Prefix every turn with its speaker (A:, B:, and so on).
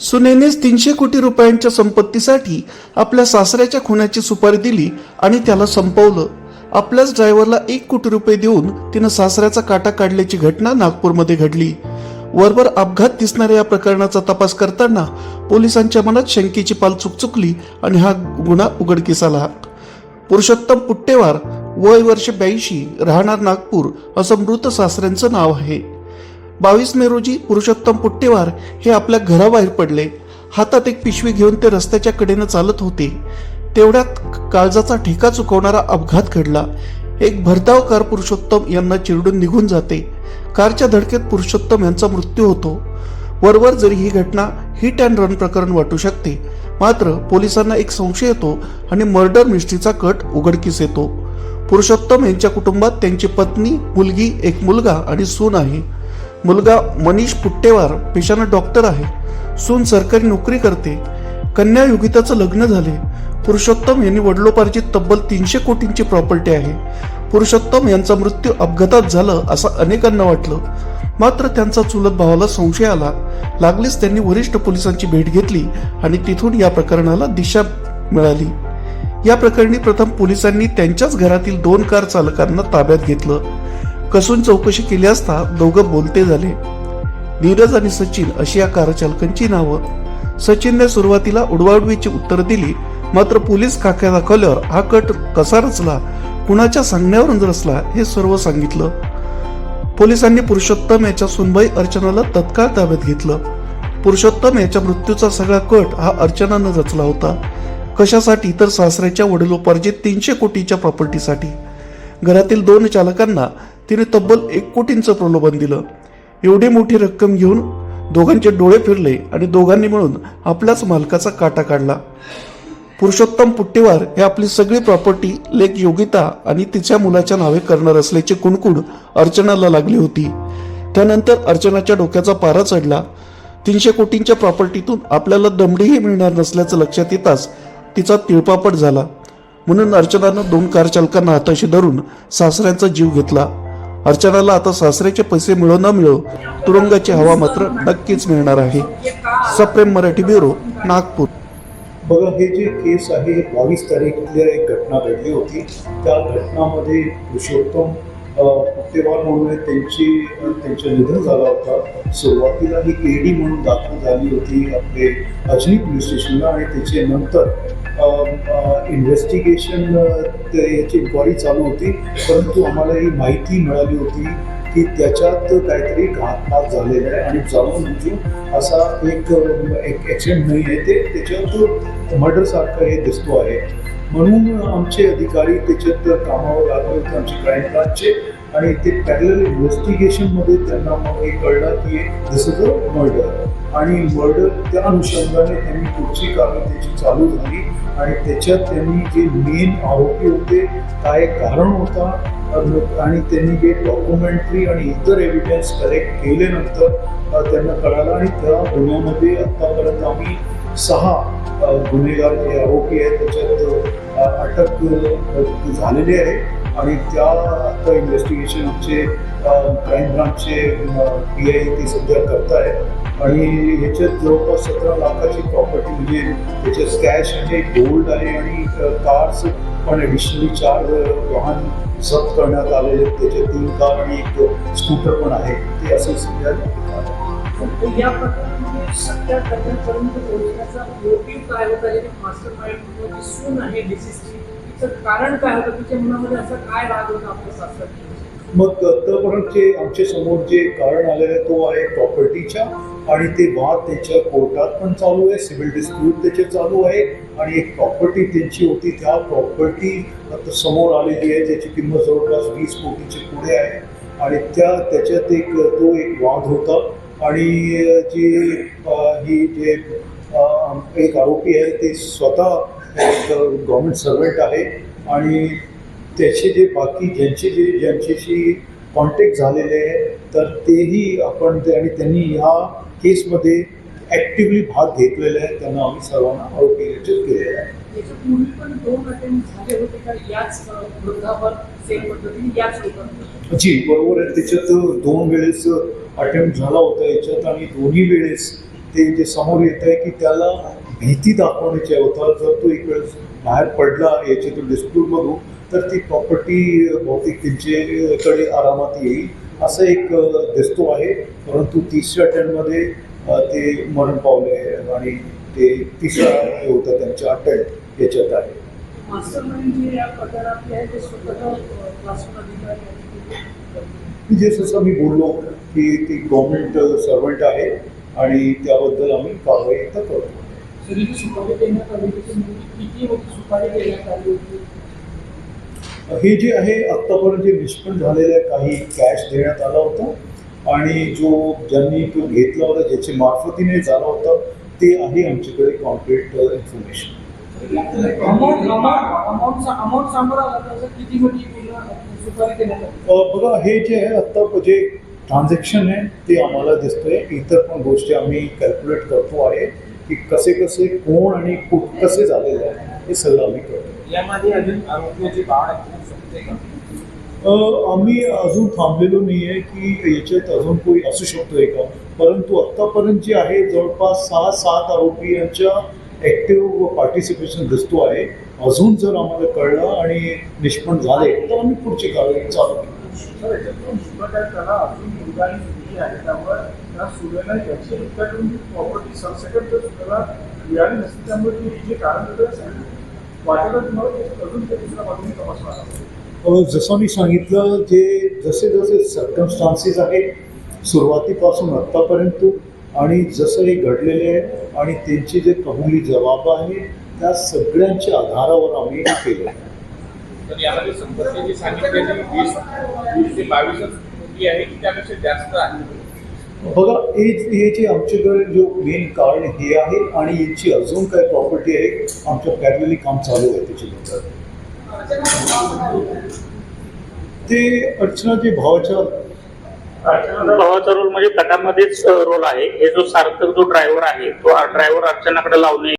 A: सुनेनेच तीनशे कोटी रुपयांच्या संपत्तीसाठी आपल्या सासऱ्याच्या खुनाची सुपारी दिली आणि त्याला संपवलं. आपल्याच ड्रायव्हरला एक कोटी रुपये देऊन तिनं सासऱ्याचा काटा काढल्याची घटना नागपूरमध्ये घडली. वरवर अपघात दिसणाऱ्या या प्रकरणाचा तपास करताना पोलिसांच्या मनात शंकेची पाल चुकचुकली आणि हा गुन्हा उघडकीस आला पुरुषोत्तम पुट्टेवार वय वर्ष ब्याऐंशी राहणार नागपूर असं मृत सासऱ्यांचं नाव आहे. बावीस मे रोजी पुरुषोत्तम पुट्टेवार हे आपल्या घराबाहेर पडले. हातात एक पिशवी घेऊन ते रस्त्याच्या कडेनं चालत होते. तेवढ्यात काळजाचा ठेका चुकवणारा अपघात घडला. एक भरधाव कार पुरुषोत्तम यांना चिरडून निघून जाते. कारच्या धडकेत पुरुषोत्तम यांचा मृत्यू होतो. वरवर जरी ही घटना हिट अँड रन प्रकरण वाटू शकते मात्र पोलिसांना एक संशय येतो आणि मर्डर मिस्ट्रीचा कट उघडकीस येतो. पुरुषोत्तम यांच्या कुटुंबात त्यांची पत्नी मुलगी एक मुलगा आणि सून आहे. मुलगा मनीष पुट्टेवार पेशानं डॉक्टर आहे. सून सरकारी नोकरी करते. कन्या योगिताचं लग्न झाले. पुरुषोत्तम यांनी वडिलोपार्जित तब्बल तीनशे कोटींची प्रॉपर्टी आहे. पुरुषोत्तम यांचा मृत्यू अपघातात झालं असं अनेकांना वाटलं. मात्र त्यांचा चुलत भावाला संशय आला. लागलीच त्यांनी वरिष्ठ पोलिसांची भेट घेतली आणि तिथून या प्रकरणाला दिशा मिळाली. या प्रकरणी प्रथम पोलिसांनी त्यांच्याच घरातील दोन कार चालकांना ताब्यात घेतलं. कसून चौकशी केली असता दोघं बोलते झाले. नीरज आणि सचिन अशी या कारचालकांची नावं. सचिनने सुरुवातीला उडवाउडवीची उत्तर दिली मात्र पोलीस खाक्या दाखवल्यावर हा कट कसा रचला कुणाच्या सांगण्यावरून रचला हे सर्व सांगितलं. पोलिसांनी पुरुषोत्तम याच्या सुनबाई अर्चनाला तत्काळ ताब्यात घेतलं. पुरुषोत्तम याच्या मृत्यूचा सगळा कट हा अर्चनानं रचला होता. कशासाठी? तर सासऱ्याच्या वडिलोपार्जित तीनशे कोटीच्या प्रॉपर्टीसाठी घरातील दोन चालकांना तिने तब्बल एक कोटींचं प्रलोभन दिलं. एवढी मोठी रक्कम घेऊन दोघांचे डोळे फिरले आणि दोघांनी मिळून आपल्याच मालकाचा काटा काढला. पुरुषोत्तम पुट्टीवार हे आपली सगळी प्रॉपर्टी लेख योगिता आणि तिच्या मुलाच्या नावे करणार असल्याची कुणकुण अर्चनाला लागली होती. त्यानंतर अर्चनाच्या डोक्याचा पारा चढला. तीनशे कोटींच्या प्रॉपर्टीतून आपल्याला दमडीही मिळणार नसल्याचं लक्षात येताच तिचा तिळपापट झाला. म्हणून अर्चनानं दोन कार चालकांना हाताशी धरून सासऱ्यांचा जीव घेतला. अर्चनाला आता सासऱ्याचे पैसे मिळो न मिळो तुरुंगाची हवा मात्र नक्कीच मिळणार आहे. सप्रेम मराठी ब्युरो नागपूर.
B: बघा हे जे केस आहे हे बावीस तारीखला एक घटना घडली होती. त्या घटनामध्ये पुरुषोत्तम अ, म्हणून त्यांची त्यांचं निधन झाला होता. सुरुवातीला ही केडी म्हणून दाखल झाली होती आपले अजनी पोलीस स्टेशनला आणि त्याचे नंतर इन्व्हेस्टिगेशन याची इन्क्वायरी चालू होती परंतु आम्हाला ही माहिती मिळाली होती की त्याच्यात काहीतरी घातपात झालेला आहे आणि जाऊन म्हणजे असा एक एक ॲक्सिडेंट नाही आहे. ते त्याच्यात मर्डरसारखं हे दिसतो आहे. म्हणून आमचे अधिकारी त्याच्यात कामावर लागले होते आमचे क्राईम ब्रांचचे आणि ते पॅरल इन्व्हेस्टिगेशनमध्ये त्यांना मग हे कळलं की दिस इज अ मर्डर आणि मर्डर त्या अनुषंगाने त्यांनी पुढची कारवाई त्याची चालू झाली. आणि त्याच्यात त्यांनी जे मेन आरोपी होते काय कारण होता. आणि त्यांनी जे डॉक्युमेंटरी आणि इतर एव्हिडन्स कलेक्ट केल्यानंतर त्यांना कळालं आणि त्या गुन्ह्यामध्ये आत्तापर्यंत आम्ही सहा गुन्हेगार जे आरोपी आहेत त्याच्यात अटक झालेली आहे. आणि त्या आता इन्व्हेस्टिगेशन आमचे क्राईम ब्रांचचे पी आय ते सध्या करत आहेत आणि ह्याच्यात जवळपास सतरा लाखाची प्रॉपर्टी म्हणजे त्याच्यात कॅश आहे गोल्ड आहे आणि कार्स पण ॲडिशनली चार वाहन जप्त करण्यात आलेले आहेत. त्याचे तीन कार आणि एक स्कूटर पण आहे. ते असे सध्या
C: पण या प्रकरणामध्ये सगळ्या घटनापर्यंत पोहोचण्याचा मोटिव्ह काय होता? जे मास्टर माइंड जी सून आहे डिसीजची तिचं कारण काय होतं? तिच्या मनामध्ये असं काय राग होता आपल्या सासऱ्याची
B: मग आतापर्यंतचे आमच्यासमोर जे कारण आलेलं आहे तो आहे प्रॉपर्टीच्या आणि ते वाद त्याच्या कोर्टात पण चालू आहे सिव्हिल डिस्प्यूट त्याचे चालू आहे आणि एक प्रॉपर्टी त्यांची होती त्या प्रॉपर्टी आता समोर आलेली आहे त्याची किंमत जवळपास वीस कोटीची पुढे आहे. आणि त्या त्याच्यात एक तो एक वाद होता. आणि जी ही जे एक आरोपी आहे ते स्वतः गव्हर्मेंट सर्वंट आहे. आणि त्याचे जे बाकी ज्यांचे जे ज्यांच्याशी कॉन्टॅक्ट झालेले आहे तर तेही आपण ते आणि त्यांनी ह्या केसमध्ये ॲक्टिव्हली भाग घेतलेला आहे. त्यांना आम्ही सर्वांना आरोपी रचित केलेला आहे. जी बरोबर आहे. त्याच्यात दोन वेळेस अटेम्प्ट झाला होता याच्यात आणि दोन्ही वेळेस ते जे समोर येत आहे की त्याला भीती दाखवण्याची आहे होता जर तो एक वेळेस बाहेर पडला याच्यातून डिस्प्यूटमधून तर ती प्रॉपर्टी बहुतेक त्यांच्याकडे आरामात येईल. असं एक दिसतो आहे. परंतु तिसऱ्या अटेम्प्टमध्ये अ, ते मरण पावले आणि ते तिसरा हे होतं त्यांच्या अटेम्प्ट याच्यात आहे.
C: मास्टर माइंड जे या प्रकारातले आहे ते स्वतः क्लासरूम अधिकारी आहेत.
B: जे जसं मी बोललो की ती गव्हर्नमेंट सर्वंट आहे आणि त्याबद्दल आम्ही कारवाई आता करतो. हे जे आहे आत्तापर्यंत जे निष्पन्न झालेलं काही कॅश देण्यात आला होता आणि जो ज्यांनी तो घेतला होता ज्याच्या मार्फतीने झाला होता ते आहे आमच्याकडे कॉन्क्रीट इन्फॉर्मेशन
C: आली
B: अ, बघा हे जे आहे आत्ता जे ट्रान्झॅक्शन आहे ते आम्हाला दिसतंय. इतर पण गोष्टी आम्ही कॅल्क्युलेट करतो आहे की कसे कसे कोण आणि कुठ कसे झालेले आहे हे सगळं आम्ही करतो.
D: यामध्ये अजून आरोग्याची वाढ होऊ शकते का?
B: आम्ही अजून थांबलेलो नाही आहे की याच्यात अजून कोणी असू शकतोय का? परंतु आत्तापर्यंत जे आहे जवळपास सहा सात आरोपी यांच्या ॲक्टिव्ह पार्टिसिपेशन दिसतो आहे. अजून जर आम्हाला कळलं आणि निष्पन्न झाले तर आम्ही पुढची कारवाई चालू करू. जसं मी सांगितलं जे जसे जसे सर्कमस्टान्सेस आहेत सुरुवातीपासून आत्तापर्यंत आणि जसं हे घडलेले आहे आणि त्यांचे जे कबुली जबाब आहे त्या सगळ्यांच्या आधारावर आम्ही हे केलं. आहे
E: तर यामध्ये संपत्ती जी सांगितलेली वीस वीस ते बावीसच आहे की त्यापेक्षा जास्त आहे.
B: बघा हेच हे आमच्याकडे जो मेन कारण हे आहे आणि याची अजून काय प्रॉपर्टी आहे आमच्या पॅरलली काम चालू आहे त्याच्यानंतर. ते अर्चनाचे भावाच्या
F: भावाचा रोल म्हणजे कटामध्येच रोल आहे. हे जो सार्थक जो ड्रायव्हर आहे तो ड्रायव्हर अर्चनाकडे लावणे